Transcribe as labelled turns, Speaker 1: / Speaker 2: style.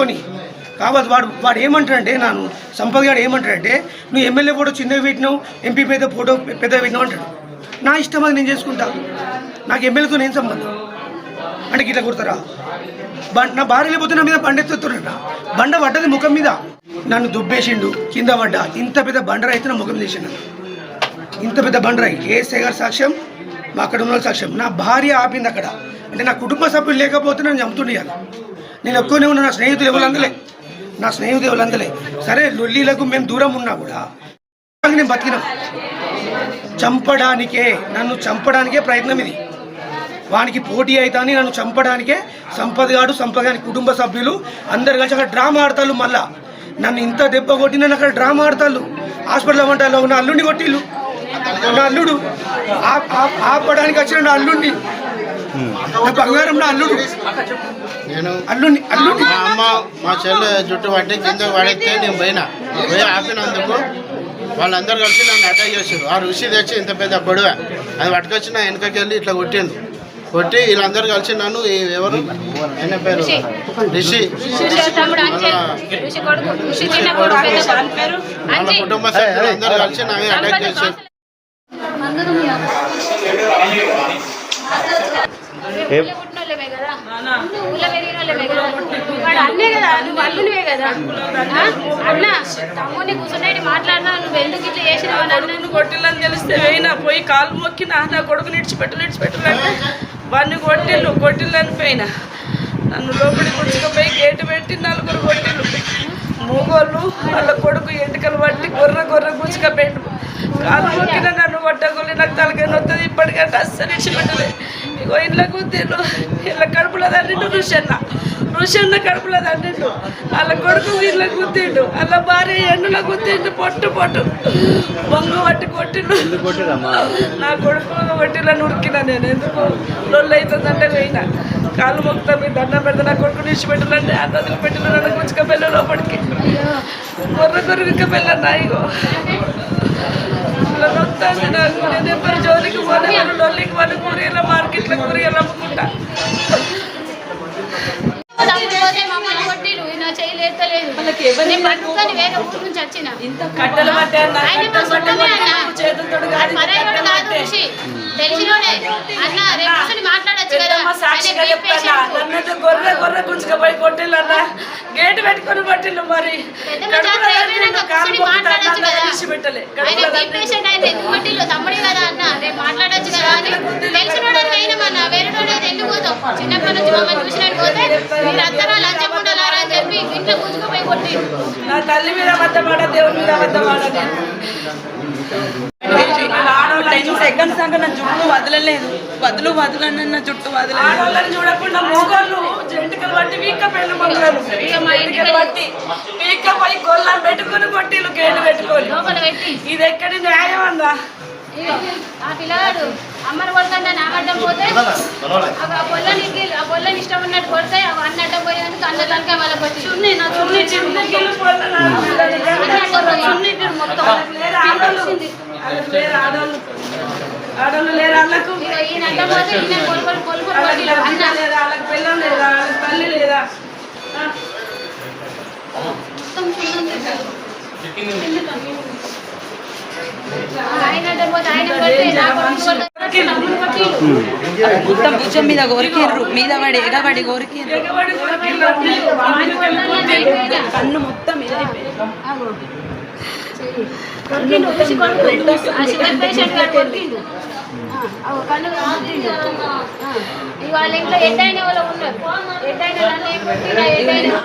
Speaker 1: కావలసుకొని కాబట్టి వాడు వాడు ఏమంటాడంటే నన్ను సంపత్ గారు ఏమంటాడంటే నువ్వు ఎమ్మెల్యే ఫోటో చిన్నగా పెట్టినావు ఎంపీ పెద్ద ఫోటో పెద్దగా పెట్టినావు అంటాడు. నా ఇష్టం అది నేను చేసుకుంటా. నాకు ఎమ్మెల్యేతో నేను సంబంధం? అంటే గిట్ల కుడతారా? నా భార్య లేకపోతే నా మీద బండ బండ పడ్డది ముఖం మీద. నన్ను దుబ్బేసిండు కింద పడ్డా. ఇంత పెద్ద బండరాయి అయితే నా ముఖం మీద వేసిండు ఇంత పెద్ద బండరాయి ఏఎస్ఐ గారు సాక్ష్యం? మా అక్కడ ఉన్న సాక్ష్యం. నా భార్య ఆపింది అక్కడ. అంటే నా కుటుంబ సభ్యులు లేకపోతే నన్ను చంపుతుండేయాలి నేను ఎక్కువనే ఉన్నా నా స్నేహితులు ఎవరు అందలే. నా స్నేహితులు ఎవరు అందలే. సరే లొల్లీలకు మేము దూరం ఉన్నా కూడా నేను బతికినా. చంపడానికే నన్ను చంపడానికే ప్రయత్నం ఇది. వానికి పోటీ అవుతాని నన్ను చంపడానికే సంపద్ గాడు సంపద్ కుటుంబ సభ్యులు అందరు కలిసి అక్కడ డ్రామా ఆడతారు మళ్ళా. నన్ను ఇంత దెబ్బ కొట్టి నన్ను అక్కడ డ్రామా ఆడతాళ్ళు. హాస్పిటల్ వంటలో ఉన్న అల్లుడిని కొట్టిళ్ళు. నా అల్లుడు. ఆపడానికి వచ్చిన నా అల్లుడిని. బంగారం నా అల్లుడు.
Speaker 2: నేను
Speaker 1: అల్లుడిని అల్లుడిని
Speaker 2: మా అమ్మ మా చెల్లె జుట్టు పట్టి కింద పడితే నేను పోయినా. పోయి ఆపినందుకు వాళ్ళందరూ కలిసి నన్ను అటాక్ చేశారు ఆ ఋషి తెచ్చి ఇంత పెద్ద గొడవ. అది పట్టుకొచ్చి నా వెనకకి వెళ్ళి ఇట్లా కొట్టిండు. కొట్టి వీళ్ళందరూ కలిసి నన్ను ఈ ఎవరు? ఆయన పేరు? రిషి వాళ్ళ కుటుంబ సభ్యులు అందరూ కలిసి నా అటాక్ చేశారు
Speaker 3: కొడుకును కొట్టిల్లని తెలిస్తే వేయినా పోయి కాలు మొక్కినా నా కొడుకుని ఇడిచిపెట్టు ఇడిచిపెట్టాలంటే వాడిని కొట్టిల్లు కొట్టిల్లని పోయినా. నన్ను లోపలికి కూర్చుకుపోయి గేటు పెట్టి నలుగురు కొట్టిల్లు. మూగోళ్ళు వాళ్ళ కొడుకు ఎంటికలు పట్టి గొర్రె గొర్రె గుచ్చుకపోయిండు కాలు మొక్కిన నన్ను కొట్టగొల్లి నాకు తలకాయ నొత్తది ఇప్పటికంటే అస్సలు ఇడిచిపెట్టలేదు ఇగో ఇళ్ళ గుద్దిళ్ళు ఇళ్ళ కడుపులో తండ్రిండు ఋషన్న ఋషన్న కడుపులో తండ్రిండు వాళ్ళ కొడుకు వీళ్ళ గుద్దిండు వాళ్ళ భార్య ఎండుల గుద్దిండు పొట్టు పొట్టు. బొంగు పట్టి కొట్టిండు. నా కొడుకు కొట్టిలా నురికిన నేను ఎందుకు లొల్లు అవుతుందంటే పోయినా. కాలు మొక్తా మీ దండం పెడితే నా కొడుకు నిడిచిపెట్టాలంటే అన్నదిలు పెట్టిన నన్ను గుచ్చుకపోయిన లోపలికి. కొర్ర కొర్రక వెళ్ళన్నా ఇగో. ఇలా నొత్తాంది నాకు నేను వాళ్ళు కూరగాయల మార్కెట్లో కూరగాయలు అమ్ముకుంటా.
Speaker 4: తమ్ముడు పోతే మమ్మల్ని కొట్టిరు నా చేయి ఎత్తలేదు. నేను బతుకొని వేరే ఊరు నుంచి మమ్మల్ని చూసినట్టు పోతే మీరు అందరూ లంచం ఉండాలారా అని చెప్పి ఇంట్లో కూర్చుకుపోయి కొట్టిరు
Speaker 3: నా తల్లి మీద అబద్ధపడ దేవుడి మీద అబద్ధపడ నేను.
Speaker 5: టెన్ సెకండ్స్ దాకా నా జుట్టు వదలలేదు. వదులు వదలని నా జుట్టు వదలలేదు.
Speaker 3: ఆడవాళ్ళని చూడకుండా మోగోళ్ళు జంటికలు బట్టి వీక్క పెళ్ళి మొక్కలు. బట్టి వీక్క పోయి గొల్లం పెట్టుకొని కొట్టిలు గేటు పెట్టుకొని.
Speaker 4: లోపల పెట్టి.
Speaker 3: ఇది ఎక్కడి న్యాయం అందా
Speaker 4: ఆ పిల్లగాడు. అమ్మని కొడుతుంటే నా అడ్డం పోతే ఆ పొల్లని ఆ పొల్లని ఇష్టం ఉన్నట్టు కొడితే ఆ అన్న అడ్డం పోయేందుకు అన్న తనక వాళ్ళకి వచ్చి
Speaker 3: లేరు
Speaker 4: ఈయన అడ్డం పోతే ఈయన. అన్న.
Speaker 3: లేదా వాళ్ళకి పిల్లలు లేదా వాళ్ళకి తల్లి లేదా.
Speaker 4: మొత్తం చున్నీ
Speaker 5: మొత్తం భుజం మీద కోరికిర్రు మీద పడి ఎగబడి కోరికిర్రు కన్ను మొత్తం
Speaker 4: ఇవాళ ఇంట్లో ఎడ్డైన వాళ్ళు ఉన్నారు ఎడ్డైన